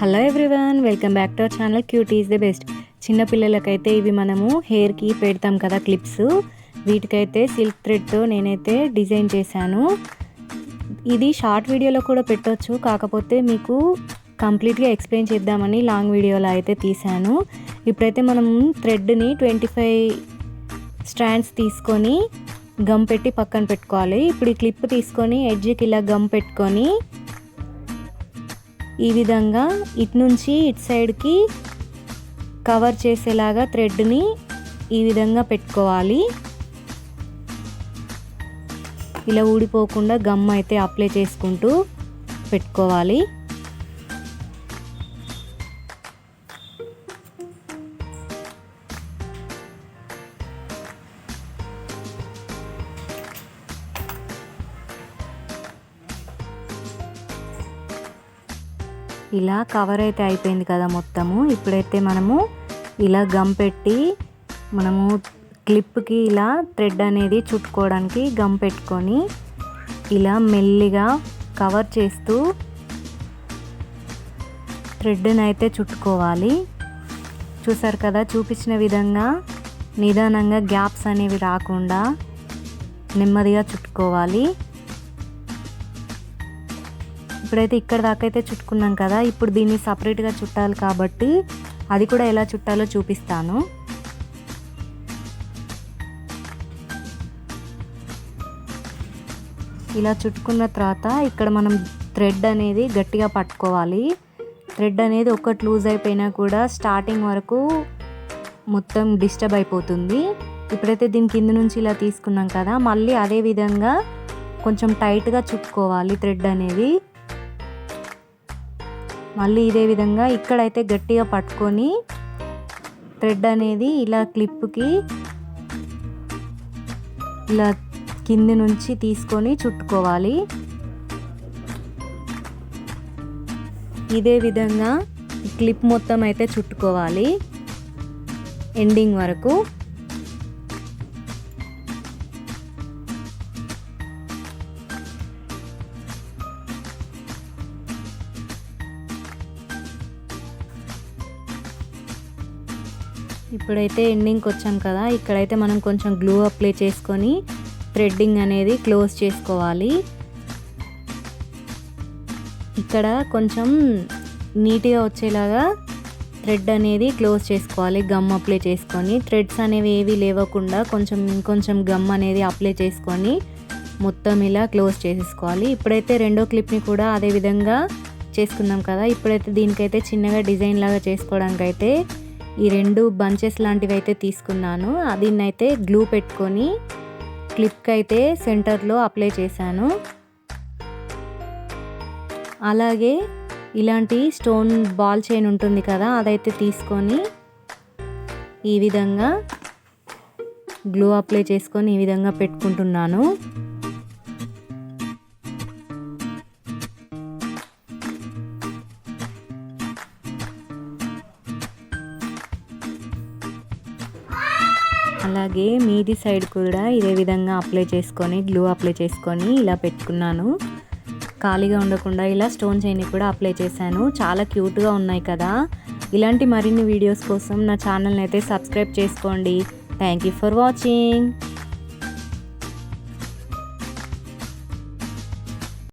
Hello everyone welcome back to our channel cute is the best చిన్నపిల్లలకైతే ఇవి మనము హెయిర్కి పెడతాం కదా క్లిప్స్ వీటికైతే సిల్క్ థ్రెడ్తో నేనైతే డిజైన్ చేశాను. ఇది షార్ట్ వీడియోలో కూడా పెట్టొచ్చు. కాకపోతే మీకు కంప్లీట్గా ఎక్స్ప్లెయిన్ చేద్దామని లాంగ్ వీడియోలో అయితే తీశాను. ఇప్పుడైతే మనం థ్రెడ్ని ట్వంటీ ఫైవ్ స్ట్రాండ్స్ తీసుకొని గమ్ పెట్టి పక్కన పెట్టుకోవాలి. ఇప్పుడు ఈ క్లిప్ తీసుకొని ఎడ్జ్కి ఇలా గమ్ పెట్టుకొని ఈ విధంగా ఇటు నుంచి ఇటు సైడ్కి కవర్ చేసేలాగా థ్రెడ్ని ఈ విధంగా పెట్టుకోవాలి. ఇలా ఊడిపోకుండా గమ్ అయితే అప్లై చేసుకుంటూ పెట్టుకోవాలి. ఇలా కవర్ అయితే అయిపోయింది కదా మొత్తము. ఇప్పుడైతే మనము ఇలా గమ్ పెట్టి మనము క్లిప్కి ఇలా థ్రెడ్ అనేది చుట్టుకోవడానికి గమ్ పెట్టుకొని ఇలా మెల్లిగా కవర్ చేస్తూ థ్రెడ్ని అయితే చుట్టుకోవాలి. చూసారు కదా చూపించిన విధంగా నిదానంగా గ్యాప్స్ అనేవి రాకుండా నెమ్మదిగా చుట్టుకోవాలి. ఇప్పుడైతే ఇక్కడ దాకా అయితే చుట్టుకున్నాం కదా. ఇప్పుడు దీన్ని సపరేట్గా చుట్టాలి కాబట్టి అది కూడా ఎలా చుట్టాలో చూపిస్తాను. ఇలా చుట్టుకున్న తర్వాత ఇక్కడ మనం థ్రెడ్ అనేది గట్టిగా పట్టుకోవాలి. థ్రెడ్ అనేది ఒక్కటి లూజ్ అయిపోయినా కూడా స్టార్టింగ్ వరకు మొత్తం డిస్టర్బ్ అయిపోతుంది. ఇప్పుడైతే దీని కింద నుంచి ఇలా తీసుకున్నాం కదా. మళ్ళీ అదే విధంగా కొంచెం టైట్గా చుట్టుకోవాలి థ్రెడ్ అనేది. మళ్ళీ ఇదే విధంగా ఇక్కడైతే గట్టిగా పట్టుకొని థ్రెడ్ అనేది ఇలా క్లిప్కి ఇలా కింది నుంచి తీసుకొని చుట్టుకోవాలి. ఇదే విధంగా క్లిప్ మొత్తం అయితే చుట్టుకోవాలి. ఎండింగ్ వరకు. ఇప్పుడైతే ఎండింగ్కి వచ్చాం కదా ఇక్కడైతే మనం కొంచెం గ్లూ అప్లై చేసుకొని థ్రెడ్డింగ్ అనేది క్లోజ్ చేసుకోవాలి. ఇక్కడ కొంచెం నీట్గా వచ్చేలాగా థ్రెడ్ అనేది క్లోజ్ చేసుకోవాలి గమ్ అప్లై చేసుకొని. థ్రెడ్స్ అనేవి ఏవి లేవకుండా కొంచెం ఇంకొంచెం గమ్ అనేది అప్లై చేసుకొని మొత్తం ఇలా క్లోజ్ చేసేసుకోవాలి. ఇప్పుడైతే రెండో క్లిప్ని కూడా అదే విధంగా చేసుకుందాం కదా ఇప్పుడైతే దీనికైతే చిన్నగా డిజైన్ లాగా చేసుకోవడానికి అయితే ఈ రెండు బంచెస్ లాంటివి అయితే తీసుకున్నాను. దీన్ని అయితే గ్లూ పెట్టుకొని క్లిప్కి అయితే సెంటర్లో అప్లై చేశాను. అలాగే ఇలాంటి స్టోన్ బాల్ చైన్ ఉంటుంది కదా అదైతే తీసుకొని ఈ విధంగా గ్లూ అప్లై చేసుకొని ఈ విధంగా పెట్టుకుంటున్నాను. అలాగే మీది సైడ్ కూడా ఇదే విధంగా అప్లై చేసుకొని గ్లూ అప్లై చేసుకొని ఇలా పెట్టుకున్నాను. ఖాళీగా ఉండకుండా ఇలా స్టోన్ చైన్ కూడా అప్లై చేశాను. చాలా క్యూట్గా ఉన్నాయి కదా. ఇలాంటి మరిన్ని వీడియోస్ కోసం నా ఛానల్ని అయితే సబ్స్క్రైబ్ చేసుకోండి. Thank you for watching.